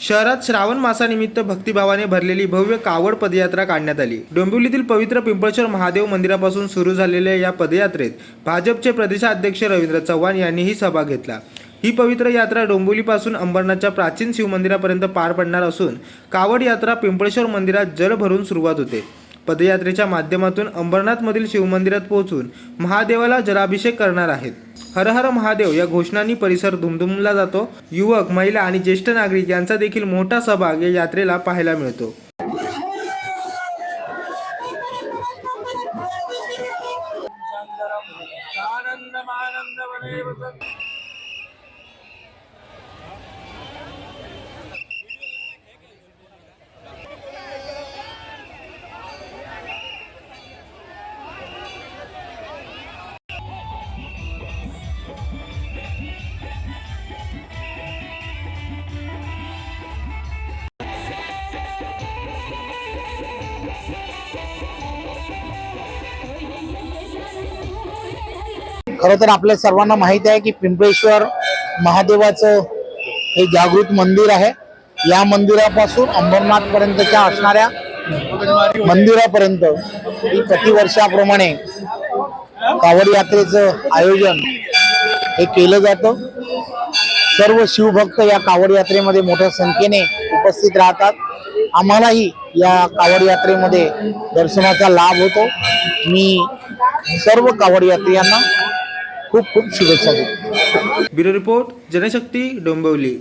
शहरात श्रावण मासानिमित्त भक्तिभावाने भरलेली भव्य कावड पदयात्रा काढण्यात आली. डोंबिवलीतील पवित्र पिंपळेश्वर महादेव मंदिरापासून सुरू झालेल्या या पदयात्रेत भाजपचे प्रदेशाध्यक्ष रवींद्र चव्हाण यांनीही सहभाग घेतला. ही पवित्र यात्रा डोंबिवलीपासून अंबरनाथच्या प्राचीन शिवमंदिरापर्यंत पार पडणार असून कावड यात्रा पिंपळेश्वर मंदिरात जल भरून सुरुवात होते. पदयात्रेच्या माध्यमातून अंबरनाथमधील शिवमंदिरात पोहोचून महादेवाला जलाभिषेक करणार आहेत. हर हर महादेव या घोषणांनी परिसर दुमदुमला जातो. युवक महिला आणि ज्येष्ठ नागरिक यांचा देखील मोठा सहभाग या यात्रेला पाहायला मिळतो. खरं तर आपल्या सर्वांना माहीत आहे की पिंपळेश्वर महादेवाचं हे जागृत मंदिर आहे. या मंदिरापासून अंबरनाथ पर्यंतच्या असणाऱ्या मंदिरापर्यंत प्रतिवर्षाप्रमाणे कावड यात्रेचं आयोजन हे केलं जातं. सर्व शिवभक्त या कावड यात्रेमध्ये मोठ्या संख्येने उपस्थित राहतात. आम्हालाही या कावड यात्रेमध्ये दर्शनाचा लाभ होतो. मी सर्व कावड यात्रियांना खूप खूप शुभेच्छा देतो. Bureau report Janshakti Dombivli.